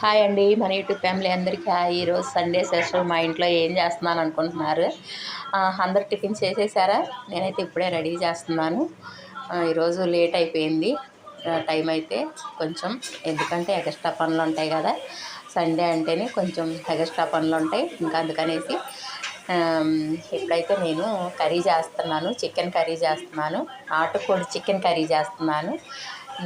Hi అండి మన YouTube family అందరికీ హాయ్. ఈరోజు సండే స్పెషల్ మా ఇంట్లో ఏం చేస్తున్నాను అనుకుంటున్నారు? అందరు టిఫిన్ చేసేసారా? నేనైతే ఇప్పుడే రెడీ చేస్తున్నాను. ఈరోజు లేట్ అయిపోయింది. టైం అయితే కొంచెం ఎందుకంటే ఎగస్ట్రా పనులు ఉంటాయి కదా. సండే అంటేనే కొంచెం ఎగస్ట్రా పనులు ఉంటాయి. ఇంకా అందుకనేసి ఇప్పుడైతే నేను కర్రీ చేస్తున్నాను. చికెన్ కర్రీ చేస్తున్నాను. నాటుకోడి చికెన్ కర్రీ చేస్తున్నాను.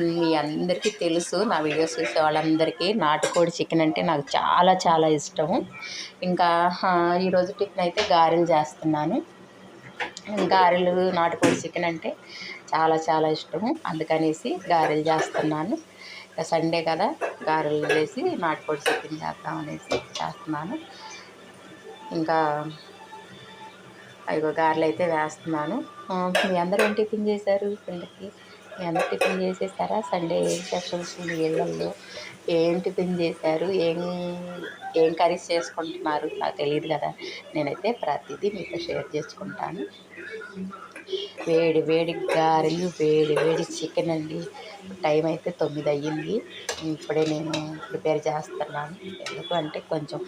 మీ అందరికీ తెలుసు నా వీడియోస్ చూసే వాళ్ళందరికీ నాటుకోడి చికెన్ అంటే నాకు చాలా చాలా ఇష్టము. ఇంకా ఈరోజు టిఫిన్ అయితే గారెలు చేస్తున్నాను. గారెలు నాటుకోడి చికెన్ అంటే చాలా చాలా ఇష్టము. అందుకనేసి గారెలు చేస్తున్నాను. ఇంకా సండే కదా గారెలు వేసి నాటుకోడి చికెన్ చేద్దాం అనేసి చేస్తున్నాను. ఇంకా అదిగో గారెలు అయితే వేస్తున్నాను. మీ అందరూ ఏం టిఫిన్ చేశారు పిల్లలకి? అందరు టిఫిన్ చేసేసారా? సండే ఏం స్పెషల్స్ ఉంది ఇళ్ళల్లో? ఏం టిఫిన్ చేశారు? ఏం ఏం కర్రీస్ చేసుకుంటున్నారు? నాకు తెలియదు కదా. నేనైతే ప్రతిదీ మీతో షేర్ చేసుకుంటాను. వేడి వేడి గారెలు వేడి వేడి చికెన్ అండి. టైం అయితే తొమ్మిది అయ్యింది. ఇప్పుడే నేను ప్రిపేర్ చేస్తున్నాను. ఎందుకు అంటే కొంచెం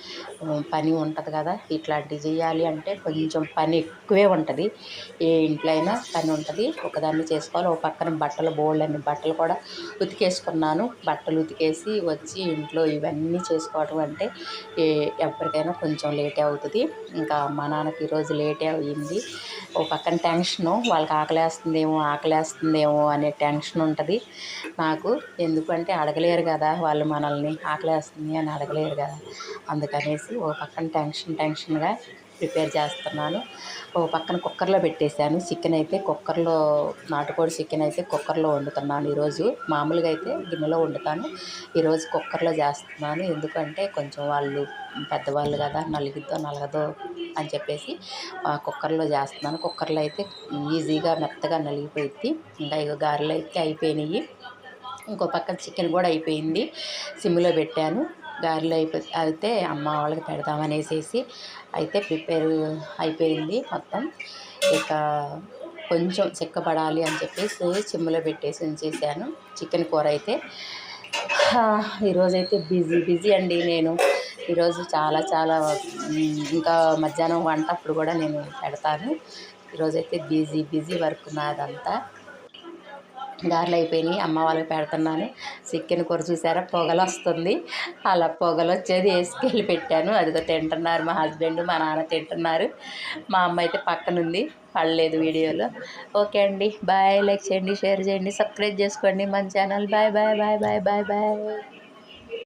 పని ఉంటుంది కదా. ఇట్లాంటివి చేయాలి అంటే కొంచెం పని ఎక్కువే ఉంటుంది. ఏ ఇంట్లో అయినా పని ఉంటుంది. ఒకదాన్ని చేసుకోవాలి. ఒక పక్కన బట్టలు బోల్డ్ అన్ని బట్టలు కూడా ఉతికేసుకున్నాను. బట్టలు ఉతికేసి వచ్చి ఇంట్లో ఇవన్నీ చేసుకోవడం అంటే ఎవరికైనా కొంచెం లేటే అవుతుంది. ఇంకా మా నాన్నకి ఈరోజు లేటే అయ్యింది. ఓ పక్కన టెన్షను వాళ్ళకి ఆకలేస్తుందేమో ఆకలేస్తుందేమో అనే టెన్షన్ ఉంటుంది. నాకు ఎందుకంటే అడగలేరు కదా వాళ్ళు మనల్ని ఆకలేస్తుంది అని అడగలేరు కదా. అందుకనేసి ఓ పక్కన టెన్షన్ టెన్షన్గా ప్రిపేర్ చేస్తున్నాను. ఓ పక్కన కుక్కర్లో పెట్టేశాను. చికెన్ అయితే కుక్కర్లో నాటుకోడి చికెన్ అయితే కుక్కర్లో వండుతున్నాను. ఈరోజు మామూలుగా అయితే గిన్నెలో వండుతాను. ఈరోజు కుక్కర్లో చేస్తున్నాను. ఎందుకంటే కొంచెం వాళ్ళు పెద్దవాళ్ళు కదా నలిగిద్దో నలగదో అని చెప్పేసి కుక్కర్లో చేస్తున్నాను. కుక్కర్లో అయితే ఈజీగా మెత్తగా నలిగిపోయింది ఇంకా ఇక గారెలు అయితే అయిపోయినాయి ఇంకో పక్కన చికెన్ కూడా అయిపోయింది. సిమ్లో పెట్టాను. గారెలు అయిపో అయితే అమ్మ వాళ్ళకి పెడదామనేసేసి అయితే ప్రిపేర్ అయిపోయింది మొత్తం. ఇక కొంచెం చిక్కబడాలి అని చెప్పేసి చిమ్ములో పెట్టేసి ఉంచేసాను. చికెన్ కూర అయితే ఈరోజైతే బిజీ బిజీ అండి నేను. ఈరోజు చాలా చాలా ఇంకా మధ్యాహ్నం వంట అప్పుడు కూడా నేను పెడతాను. ఈరోజైతే బిజీ బిజీ వర్క్ నాదంతా గారెలు అయిపోయినాయి అమ్మ వాళ్ళకి పెడుతున్నాను. చికెన్ కూర చూసారా? పొగలు వస్తుంది. అలా పొగలు వచ్చేది వేసుకెళ్ళి పెట్టాను. అదిగో తింటున్నారు మా హస్బెండ్ మా నాన్న తింటున్నారు. మా అమ్మ అయితే పక్కనుంది పడలేదు వీడియోలో. ఓకే అండి బాయ్. లైక్ చేయండి షేర్ చేయండి సబ్స్క్రైబ్ చేసుకోండి మన channel. Bye bye bye bye bye bye.